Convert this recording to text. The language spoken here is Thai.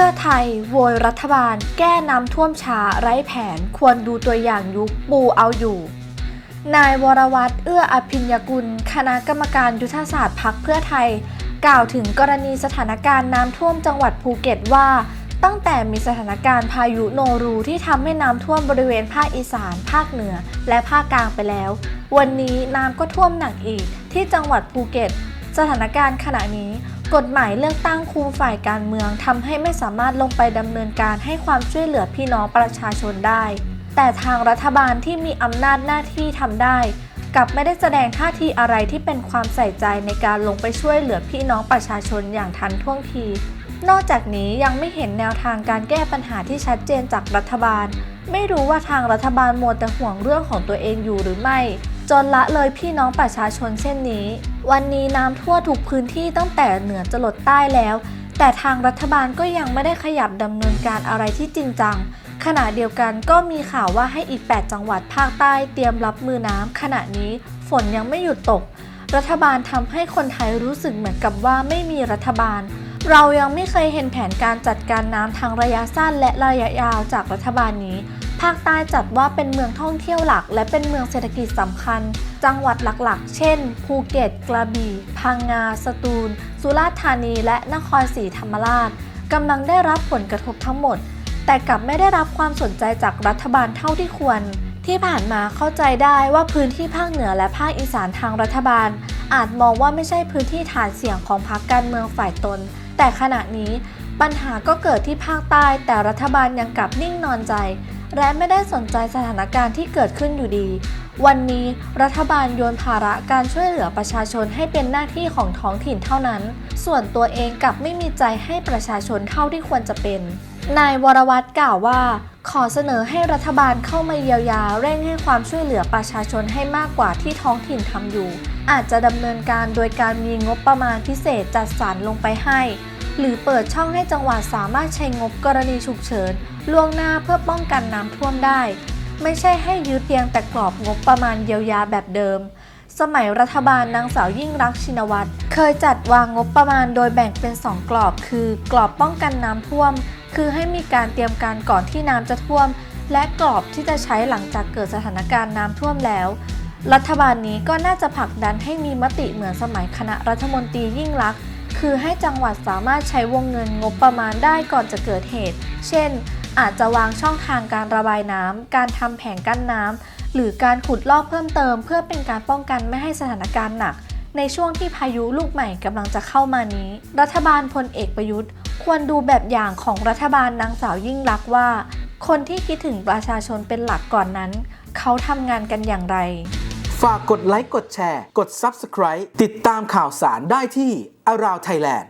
พื่อไทยโวยรัฐบาล แก้น้ำท่วมช้าไร้แผนควรดูตัวอย่างยุคปูเอาอยู่ นายวรวัตรเอื้ออภิญญกุล คณะกรรมการยุทธศาสตร์พักเพื่อไทย กล่าวถึงกรณีสถานการณ์น้ำท่วมจังหวัดภูเก็ตว่าตั้งแต่มีสถานการณ์พายุโนรูที่ทำให้น้ำท่วมบริเวณภาคอีสาน ภาคเหนือ และภาคกลางไปแล้ว วันนี้น้ำก็ท่วมหนักอีกที่จังหวัดภูเก็ต สถานการณ์ขณะนี้ กฎหมายเลือกตั้งคุมฝ่ายการเมืองทำให้ไม่สามารถลงไปดำเนินการให้ความช่วยเหลือพี่น้องประชาชนได้ แต่ทางรัฐบาลที่มีอำนาจหน้าที่ทำได้กลับไม่ได้แสดงท่าทีอะไรที่เป็นความใส่ใจในการลงไปช่วยเหลือพี่น้องประชาชนอย่างทันท่วงที นอกจากนี้ยังไม่เห็นแนวทางการแก้ปัญหาที่ชัดเจนจากรัฐบาล ไม่รู้ว่าทางรัฐบาลมัวแต่ห่วงเรื่องของตัวเองอยู่หรือไม่ จนละเลยพี่น้องประชาชนเช่นนี้ วันนี้น้ำท่วมทุกพื้นที่ตั้งแต่เหนือจรดใต้แล้ว แต่ทางรัฐบาลก็ยังไม่ได้ขยับดำเนินการอะไรที่จริงจัง ขณะเดียวกันก็มีข่าวว่าให้อีก 8 จังหวัดภาคใต้เตรียมรับมือน้ำขณะนี้ฝนยังไม่หยุดตก รัฐบาลทำให้คนไทยรู้สึกเหมือนกับว่าไม่มีรัฐบาล เรายังไม่เคยเห็นแผนการจัดการน้ำทางระยะสั้นและระยะยาวจากรัฐบาลนี้ ภาคใต้จัดว่าเป็นเมืองท่องเที่ยวหลัก และเป็นเมืองเศรษฐกิจสำคัญ จังหวัดหลักๆ เช่น ภูเก็ต กระบี่ พังงา สตูล สุราษฎร์ธานีและนครศรีธรรมราชกำลังได้รับผลกระทบทั้งหมด แต่กลับไม่ได้รับความสนใจจากรัฐบาลเท่าที่ควร ที่ผ่านมาเข้าใจได้ว่าพื้นที่ภาคเหนือและภาคอีสานทางรัฐบาล อาจมองว่าไม่ใช่พื้นที่ฐานเสียงของพรรคการเมืองฝ่ายตน แต่ขณะนี้ปัญหาก็เกิดที่ภาคใต้ แต่รัฐบาลยังกลับนิ่งนอนใจ และไม่ได้สนใจสถานการณ์ที่เกิดขึ้นอยู่ดี วันนี้รัฐบาลโยนภาระการช่วยเหลือประชาชนให้เป็นหน้าที่ของท้องถิ่นเท่านั้น ส่วนตัวเองกลับไม่มีใจให้ประชาชนเท่าที่ควรจะเป็น นายวรวัตรกล่าวว่า ขอเสนอให้รัฐบาลเข้ามาเยียวยาเร่งให้ความช่วยเหลือประชาชนให้มากกว่าที่ท้องถิ่นทำอยู่ อาจจะดำเนินการโดยการมีงบประมาณพิเศษจัดสรรลงไปให้ หรือเปิดช่องให้จังหวัดสามารถใช้งบกรณีฉุกเฉินล่วงหน้าเพื่อป้องกันน้ำท่วมได้ ไม่ใช่ให้ยึดเพียงแต่กรอบงบประมาณเยียวยาแบบเดิม สมัยรัฐบาลนางสาวยิ่งรักชินวัตรเคยจัดวางงบประมาณโดยแบ่งเป็น 2 กรอบ คือ กรอบป้องกันน้ำท่วม คือให้มีการเตรียมการก่อนที่น้ำจะท่วม และกรอบที่จะใช้หลังจากเกิดสถานการณ์น้ำท่วมแล้วรัฐบาลนี้ก็น่าจะผลักดันให้มีมติเหมือนสมัยคณะรัฐมนตรียิ่งรักษณ์ คือให้จังหวัดสามารถใช้วงเงินงบประมาณได้ก่อนจะเกิดเหตุ เช่น อาจจะวางช่องทางการระบายน้ำ การทำแผงกั้นน้ำ หรือการขุดลอกเพิ่มเติม เพื่อเป็นการป้องกันไม่ให้สถานการณ์หนัก ในช่วงที่พายุลูกใหม่กำลังจะเข้ามานี้ รัฐบาลพลเอกประยุทธ์ ควรดูแบบอย่างของรัฐบาลนางสาวยิ่งรักษณ์ว่า คนที่คิดถึงประชาชนเป็นหลักก่อนนั้น เขาทำงานกันอย่างไรากกดไลค์กดแชร์ กด Subscribe ติดตามข่าวสารได้ที่ Around Thailand